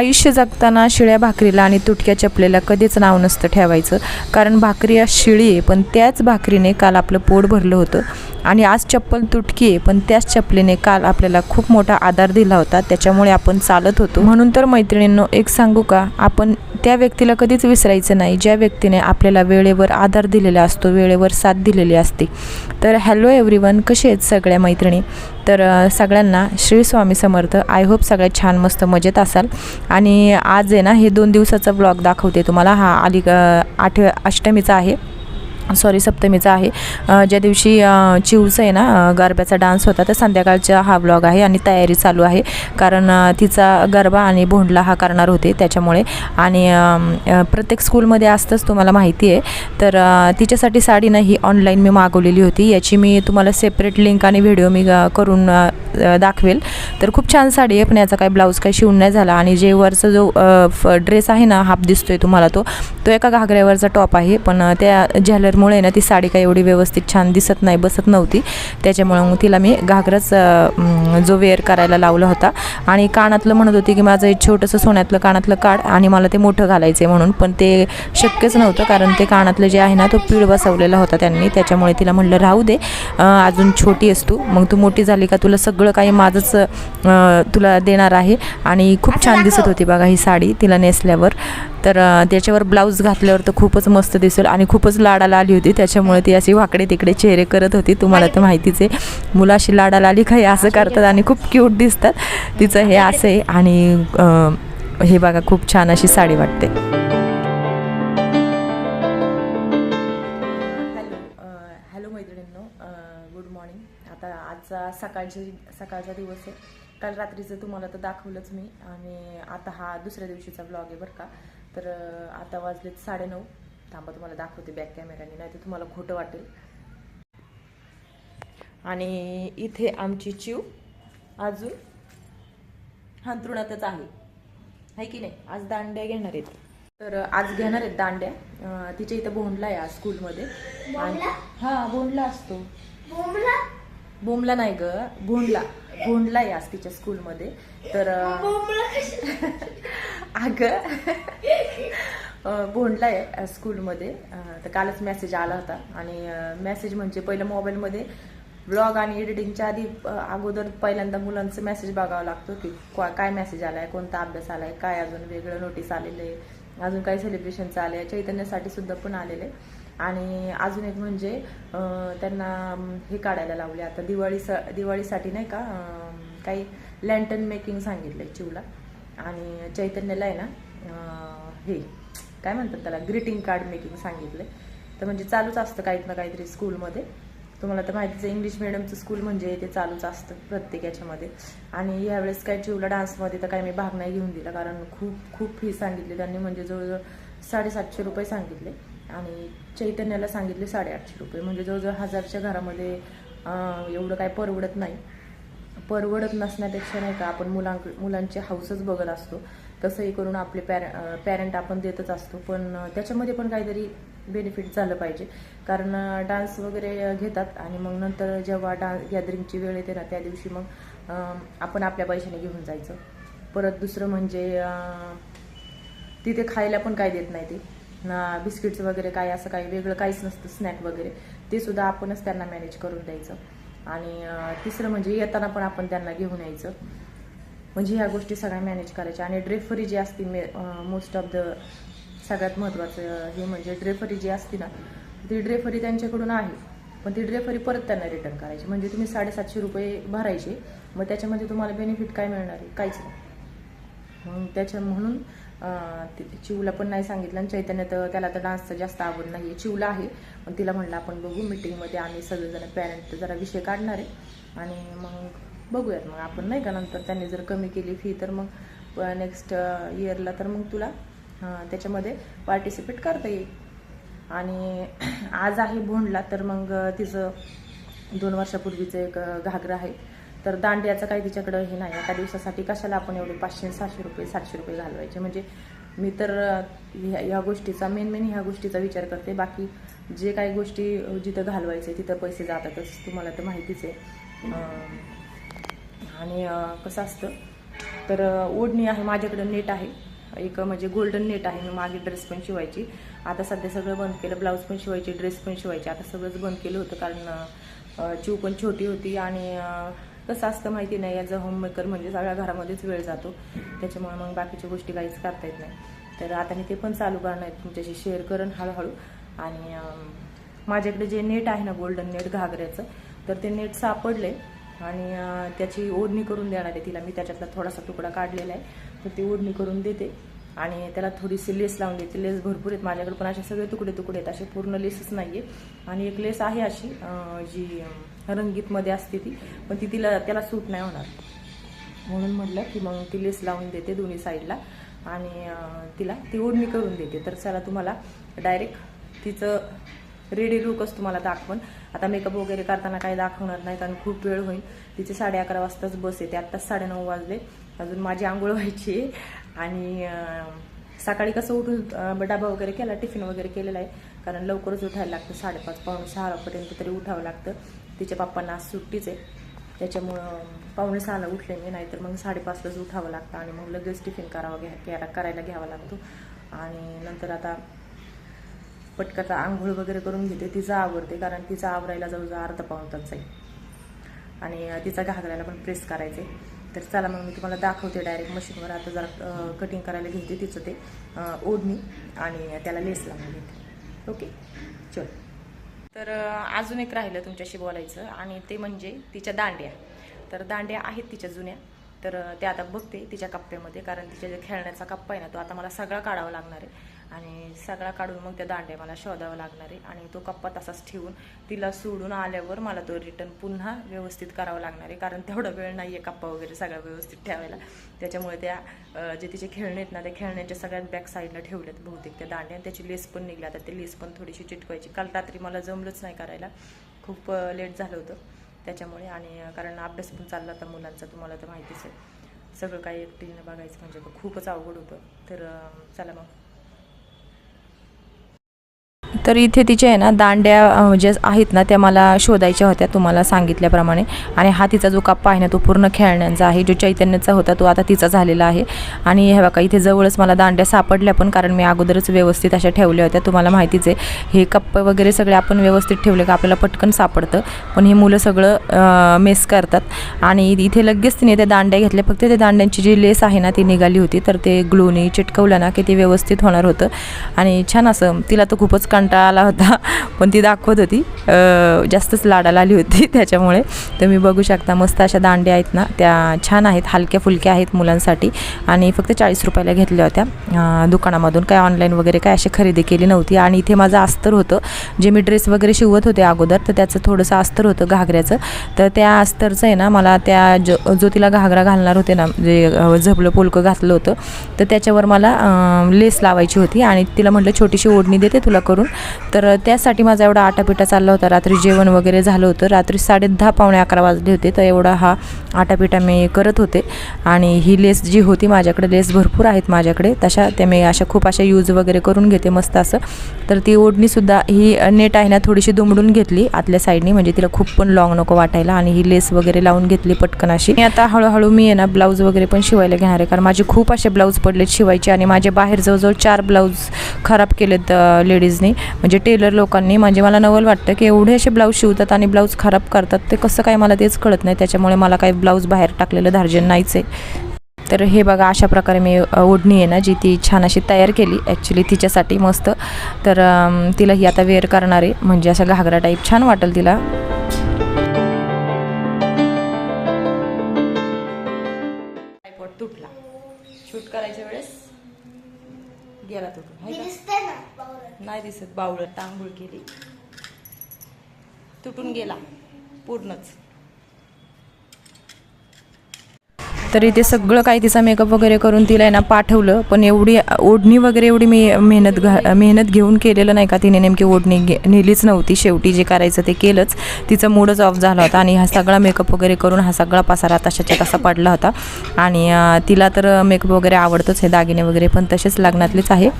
आयुष्य जगताना शिळ्या भाकरीला आणि तुटक्या चपलेला कधीच नाव नसतं ठेवायचं. कारण भाकरी आज शिळी आहे पण त्याच भाकरीने काल आपलं पोट भरलं होतं. आणि आज चप्पल तुटकी आहे पण त्याच चपलेने काल आपल्याला खूप मोठा आधार दिला होता. त्याच्यामुळे आपण चालत होतो. म्हणून तर मैत्रिणींनो एक सांगू का? आपण त्या व्यक्तीला कधीच विसरायचं नाही. ज्या व्यक्तीने आपल्याला वेळेवर आधार दिलेला असतो वेळेवर साथ दिलेली असते. तर हॅलो एव्हरीवन कसे आहेत सगळ्या मैत्रिणी? तर सगळ्यांना श्री स्वामी समर्थ. आय होप सगळ्यात छान मस्त मजेत असाल. आणि आज आहे ना हे दोन दिवसाचा ब्लॉग दाखवते तुम्हाला. हा अलीक आठ अष्टमीचा आहे. सॉरी सप्तमीचा आहे. ज्या दिवशी अ, चिवचं आहे ना गरब्याचा डान्स होता तर संध्याकाळचा हा ब्लॉग आहे आणि तयारी चालू आहे. कारण तिचा गरबा आणि भोंडला हा करणार होते त्याच्यामुळे. आणि प्रत्येक स्कूलमध्ये असतंच तुम्हाला माहिती आहे. तर तिच्यासाठी साडी ना ही ऑनलाईन मी मागवलेली होती. याची मी तुम्हाला सेपरेट लिंक आणि व्हिडिओ मी करून दाखवेल. तर खूप छान साडी आहे पण याचा काही ब्लाऊज काही शिवून नाही झाला. आणि जे वरचा जो ड्रेस आहे ना हाफ दिसतोय तुम्हाला तो तो एका घागऱ्यावरचा टॉप आहे. पण त्या झॅलर झॅलरमुळे ना ती साडी काही एवढी व्यवस्थित छान दिसत नाही बसत नव्हती. त्याच्यामुळे मग तिला मी घागराच जो वेअर करायला लावला होता. आणि कानातलं म्हणत होती की माझं एक छोटंसं सोन्यातलं कानातलं काढ आणि मला ते मोठं घालायचं आहे म्हणून. पण ते शक्यच नव्हतं कारण ते कानातलं जे आहे ना तो पीळ बसवलेला होता त्यांनी. त्याच्यामुळे तिला म्हणलं राहू दे अजून छोटी आहेस तू. मग तू मोठी झाली का तुला सगळं काही माझंच तुला देणार आहे. आणि खूप छान दिसत होती बघा ही साडी तिला नेसल्यावर. तर त्याच्यावर ब्लाऊज घातल्यावर तर खूपच मस्त दिसेल आणि खूपच लाडाला आली होती. त्याच्यामुळे ती अशी वाकडे तिकडे चेहरे करत होती. तुम्हाला तर माहितीच आहे. मुलं अशी लाडाला आली काही असं करतात आणि खूप क्यूट दिसतात. तिचं हे असं आहे आणि हे बघा खूप छान अशी साडी वाटते. हॅलो हॅलो मैत्रिणींनो गुड मॉर्निंग आता आजचा सकाळची सकाळचा दिवस आहे. काल रात्रीचं तुम्हाला तर दाखवलंच मी आणि आता हा दुसऱ्या दिवशीचा ब्लॉग आहे बरं का. तर आता वाजलेत साडेनऊ. थांबा तुम्हाला दाखवते बॅक कॅमेराने नाही तर तुम्हाला खोटं वाटेल. आणि इथे आमची चिव अजून हंतरुणातच आहे. आहे की नाही? आज दांड्या घेणार आहेत. तर आज घेणार आहेत दांड्या. तिच्या इथं भोंडला आहे आज स्कूलमध्ये. हा भोंडला असतो. बोमला नाही ग भोंडला भोंडला आहे आज तिच्या स्कूलमध्ये. तर अगं. भोंडला आहे स्कूलमध्ये. तर कालच मेसेज आला होता. आणि मेसेज म्हणजे पहिलं मोबाईलमध्ये ब्लॉग आणि एडिटिंगच्या आधी अगोदर पहिल्यांदा मुलांचं मेसेज बघावं लागतो की क्वा- काय मेसेज आलाय कोणता अभ्यास आलाय काय अजून वेगळं नोटीस आलेलं आहे अजून काही सेलिब्रेशनचं आलं आहे चैतन्यासाठी सुद्धा पण आलेलं आहे. आणि अजून एक म्हणजे त्यांना हे काढायला लावले. आता दिवाळी दिवाळीसाठी नाही का काही लँटन मेकिंग सांगितलंय चिवला. आणि चैतन्याला आहे ना हे काय म्हणतात त्याला ग्रीटिंग कार्ड मेकिंग सांगितलंय. तर म्हणजे चालूच असतं काहीत ना काहीतरी स्कूलमध्ये तुम्हाला तर माहितीच आहे इंग्लिश मिडियमचं स्कूल म्हणजे ते चालूच असतं प्रत्येक याच्यामध्ये. आणि यावेळेस काय चिवला डान्समध्ये तर काही मी भाग नाही घेऊन दिला कारण खूप खूप फी सांगितली त्यांनी. म्हणजे जवळजवळ साडेसातशे रुपये सांगितले. आणि चैतन्याला सांगितले साडेआठशे रुपये. म्हणजे जवळजवळ हजारच्या घरामध्ये एवढं काय परवडत नाही. परवडत नसण्यापेक्षा नाही का आपण मुलांक मुलांचे हाऊसच बघत असतो. तसंही करून आपले पॅर पॅरेंट आपण देतच असतो. पण त्याच्यामध्ये पण काहीतरी बेनिफिट झालं पाहिजे. कारण डान्स वगैरे घेतात आणि मग नंतर जेव्हा डान्स गॅदरिंगची वेळ येते ना त्या दिवशी मग आपण आपल्या पैशाने घेऊन जायचं. परत दुसरं म्हणजे तिथे खायला पण काय देत नाही ते. ना बिस्किट्स वगैरे काय असं काही वेगळं काहीच नसतं स्नॅक वगैरे. ते सुद्धा आपणच त्यांना मॅनेज करून द्यायचं. आणि तिसरं म्हणजे येताना पण आपण त्यांना घेऊन यायचं. म्हणजे ह्या गोष्टी सगळ्या मॅनेज करायच्या. आणि ड्रेफरी जी असते मे मोस्ट ऑफ द सगळ्यात महत्त्वाचं हे म्हणजे ड्रेफरी जी असते ना ती ड्रेफरी त्यांच्याकडून आहे. पण ती ड्रेफरी परत त्यांना रिटर्न करायची. म्हणजे तुम्ही साडेसातशे रुपये भरायचे मग त्याच्यामध्ये तुम्हाला बेनिफिट काय मिळणार आहे? काहीच नाही. मग त्याच्या म्हणून चिवला पण नाही सांगितलं आणि चैतन्य तर त्याला तर डान्सचं जास्त आवड नाही आहे. चिवला आहे. पण तिला म्हणलं आपण बघू मिटिंगमध्ये आम्ही सगळेजण पॅरेंट जरा विषय काढणार आहे. आणि मग बघूयात मग. आपण नाही का नंतर त्यांनी जर कमी केली फी तर मग नेक्स्ट इयरला तर मग तुला त्याच्यामध्ये पार्टिसिपेट करता येईल. आणि आज आहे भोंडला तर मग तिचं दोन वर्षापूर्वीचं एक घागरा आहे. तर दांड्याचं काही तिच्याकडं हे नाही. एका दिवसासाठी कशाला आपण एवढे पाचशे सहाशे रुपये सातशे रुपये घालवायचे? म्हणजे मी तर ह्या ह्या गोष्टीचा मेन मेन ह्या गोष्टीचा विचार करते. बाकी जे काही गोष्टी जिथं घालवायचे तिथं पैसे जातातच. तुम्हाला तर माहितीच आहे. आणि कसं असतं? तर ओढणी आहे माझ्याकडं नेट आहे. एक म्हणजे गोल्डन नेट आहे. मी मागे ड्रेस पण शिवायची. आता सध्या सगळं बंद केलं. ब्लाऊज पण शिवायची ड्रेस पण शिवायची. आता सगळंच बंद केलं होतं कारण चिव पण छोटी होती आणि कसं असतं माहिती नाही. याचा होममेकर म्हणजे सगळ्या घरामध्येच वेळ जातो. त्याच्यामुळे मग बाकीच्या गोष्टी काहीच करता येत नाही. तर आता मी ते पण चालू करणार आहेत तुमच्याशी शेअर करेन हळूहळू. आणि माझ्याकडे जे नेट आहे ना गोल्डन नेट घागऱ्याचं तर ते नेट सापडले आणि त्याची ओढणी करून देणार आहे तिला. मी त्याच्यातला थोडासा तुकडा काढलेला आहे. तर ती ओढणी करून देते. आणि त्याला थोडीशी लेस लावून देते. लेस भरपूर आहेत माझ्याकडे पण असे सगळे तुकडे तुकडे आहेत. असे पूर्ण लेसच नाही आहे आणि एक लेस आहे अशी जी रंगीतमध्ये असते ती. पण ती तिला त्याला सूट नाही होणार. म्हणून म्हटलं की मग ती लेस लावून देते दोन्ही साईडला आणि तिला ती ओढणी करून देते. तर चला तुम्हाला डायरेक्ट तिचं रेडी लुकच तुम्हाला दाखवण आता मेकअप वगैरे करताना काही दाखवणार नाही कारण खूप वेळ होईल. तिचे साडे अकरा वाजताच बस येते. आत्ताच साडेनऊ वाजले. अजून माझी आंघोळ व्हायची आहे. आणि सकाळी कसं उठून डबा वगैरे केला टिफिन वगैरे केलेला आहे. कारण लवकरच उठायला लागतं साडेपाच पावणे सहापर्यंत तरी उठावं लागतं. तिच्या पप्पांना आज सुट्टीच आहे. त्याच्यामुळं पावणे सहाला उठले मी नाहीतर मग साडेपाचलाच उठावं लागतं आणि मग लगेच टिफिन करावं घ्या करायला घ्यावा लागतो. आणि नंतर आता पटकन आंघोळ वगैरे करून घेते. तिचं आवडते कारण तिचं आवरायला जवळजवळ अर्धा पाऊण तास जाईल. आणि तिचा घागरायला पण प्रेस करायचे तर चला मग मी तुम्हाला दाखवते डायरेक्ट मशीनवर. आता जरा कटिंग करायला घेते तिचं ते ओढणी आणि त्याला लेस लावून घेते. ओके चल. तर अजून एक राहिलं तुमच्याशी बोलायचं आणि ते म्हणजे तिच्या दांड्या. तर दांड्या आहेत तिच्या जुन्या. तर ते आता बघते तिच्या कप्प्यामध्ये कारण तिच्या जे खेळण्याचा कप्पा आहे ना तो आता मला सगळा काढावा लागणार आहे. आणि सगळा काढून मग त्या दांड्या मला शोधावं लागणार आहे. आणि तो कप्पा तसाच ठेवून तिला सोडून आल्यावर मला तो रिटर्न पुन्हा व्यवस्थित करावा लागणार आहे. कारण तेवढा वेळ नाही आहे कप्पा वगैरे सगळा व्यवस्थित ठेवायला. त्याच्यामुळे त्या जे तिचे खेळणे आहेत ना त्या खेळण्याच्या सगळ्यात बॅक साईडला ठेवल्यात बहुतेक त्या दांड्या. आणि त्याची लेस पण निघली. आता ते लेस पण थोडीशी चिटकवायची. काल रात्री मला जमलंच नाही करायला. खूप लेट झालं होतं. त्याच्यामुळे आणि कारण अभ्यास पण चालला होता मुलांचा तुम्हाला तर माहितीच आहे. सगळं काही एकटीनं बघायचं म्हणजे खूपच अवघड होतं. तर चला मग. तर इथे तिच्या आहे ना दांड्या जे ज्या आहेत ना त्या मला शोधायच्या होत्या तुम्हाला सांगितल्याप्रमाणे. आणि हा तिचा जो कप्पा आहे ना तो पूर्ण खेळण्यांचा आहे. जो चैतन्याचा होता तो आता तिचा झालेला आहे. आणि हे बघा इथे जवळच मला दांड्या सापडल्या पण कारण मी अगोदरच व्यवस्थित अशा ठेवल्या होत्या. तुम्हाला माहितीच आहे हे कप्पे वगैरे सगळे आपण व्यवस्थित ठेवले का आपल्याला पटकन सापडतं. पण ही मुलं सगळं मेस करतात. आणि इथे लगेच तिने त्या दांड्या घेतल्या. फक्त त्या दांड्यांची जी लेस आहे ना ती निघाली होती. तर ते ग्लोनी चिटकवलं ना की ते व्यवस्थित होणार होतं. आणि छान असं तिला तर खूपच कंटाळा आला होता पण ती दाखवत होती. जास्तच लाडाला आली होती त्याच्यामुळे. तुम्ही बघू शकता मस्त अशा दांड्या आहेत ना त्या छान आहेत हलक्या फुलक्या आहेत मुलांसाठी. आणि फक्त चाळीस रुपयाला घेतल्या होत्या. दुकानामधून काय ऑनलाईन वगैरे काय अशी खरेदी केली नव्हती. आणि इथे माझं अस्तर होतं. जे मी ड्रेस वगैरे शिवत होते अगोदर तर त्याचं थोडंसं अस्तर होतं घागऱ्याचं. तर त्या अस्तरचं आहे ना मला त्या जो जो तिला घागरा घालणार होते ना जे अं, झबलं पोलकं घातलं होतं तर त्याच्यावर मला लेस लावायची होती. आणि तिला म्हटलं छोटीशी ओढणी देते तुला करून. तर त्यासाठी माझा एवढा आटापिटा चालला होता. रात्री जेवण वगैरे झालं होतं. रात्री साडे दहा पावणे अकरा वाजले होते. तर एवढा हा आटापिटा मी करत होते. आणि ही लेस जी होती माझ्याकडे लेस भरपूर आहेत माझ्याकडे. तशा त्या मी अशा खूप अशा यूज वगैरे करून घेते मस्त असं. तर ती ओढणीसुद्धा ही नेट आहे ना थोडीशी दुमडून घेतली आतल्या साईडनी म्हणजे तिला खूप पण लॉंग नको वाटायला. आणि ही लेस वगैरे लावून घेतली पटकन अशी. आता हळूहळू मी आहे ना ब्लाऊज वगैरे पण शिवायला घेणार आहे. कारण माझे खूप असे ब्लाऊज पडलेत शिवायचे. आणि माझे बाहेर जवळजवळ चार ब्लाऊज खराब केलेत लेडीजनी म्हणजे टेलर लोकांनी म्हणजे मला नवल वाटतं की एवढे असे ब्लाऊज शिवतात आणि ब्लाऊज खराब करतात ते कसं काय मला तेच कळत नाही. त्याच्यामुळे मला काही ब्लाऊज बाहेर टाकलेलं धार्जन नाहीच आहे. तर हे बघा अशा प्रकारे मी ओढणी आहे ना जी ती छान अशी तयार केली. ॲक्च्युली तिच्यासाठी मस्त. तर तिला ही आता वेअर करणार आहे. म्हणजे असा घागरा टाईप छान वाटेल तिला. तुटला. शूट करायच्या वेळेस गेला? दिसते ना बावळट. नाही दिसत बावळट टांगुळ केली तुटून गेला पूर्णच तर इथे सगळं काही तिचा मेकअप वगैरे करून तिला आहे ना पाठवलं. पण एवढी ओढणी वगैरे एवढी मी मेहनत घा मेहनत घेऊन केलेलं नाही का? तिने नेमकी ओढणी घे नेलीच नव्हती. शेवटी जे करायचं ते केलंच. तिचा मूडच ऑफ झाला होता आणि हा सगळा मेकअप वगैरे करून हा सगळा पसारा तशाच्या तसा पडला होता. आणि तिला तर मेकअप वगैरे आवडतंच हे दागिने वगैरे पण तसेच लग्नातलेच आहे.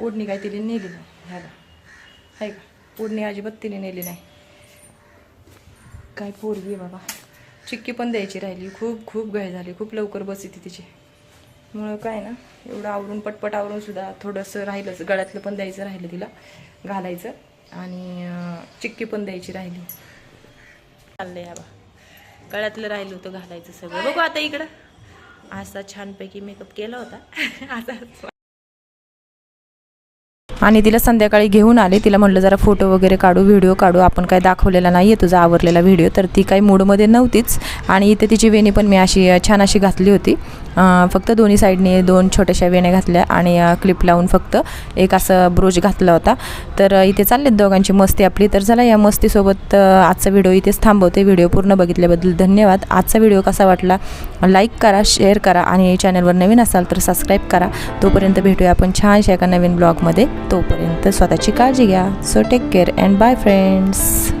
ओढणी काय तिने नेली नाही? ह्याला आहे का? ओढणी अजिबात तिने नेली नाही. काय पोरगी बाबा. चिक्की पण द्यायची राहिली. खूप खूप घाई झाली. खूप लवकर बस येते तिची. मुळं काय ना एवढं आवरून पटपट आवरून सुद्धा थोडंसं राहिलंच. गळ्यातलं पण द्यायचं राहिलं तिला घालायचं. आणि चिक्की पण द्यायची राहिली. चाललंय आबा. गळ्यातलं राहिलं होतं घालायचं सगळं. बघू आता इकडं. असा छानपैकी मेकअप केला होता. असा आणि तिला संध्याकाळी घेऊन आले. तिला म्हटलं जरा फोटो वगैरे काढू व्हिडिओ काढू. आपण काय दाखवलेला नाही आहे तुझा आवरलेला व्हिडिओ. तर ती काही मूडमध्ये नव्हतीच. आणि इथे तिची वेणी पण मी अशी छान अशी घातली होती. फक्त दोन्ही साईडने दोन छोट्याशा वेण्या घातल्या आणि क्लिप लावून फक्त एक असं ब्रोज घातला होता. तर इथे चाललेत दोघांची मस्ती आपली. तर चला या मस्तीसोबत आजचा व्हिडिओ इथेच थांबवते. व्हिडिओ पूर्ण बघितल्याबद्दल धन्यवाद. आजचा व्हिडिओ कसा वाटला? लाईक करा शेअर करा आणि चॅनलवर नवीन असाल तर सबस्क्राईब करा. तोपर्यंत भेटूया आपण छानशा एका नवीन ब्लॉगमध्ये. तोपर्यंत स्वतःची काळजी घ्या. So take care and bye friends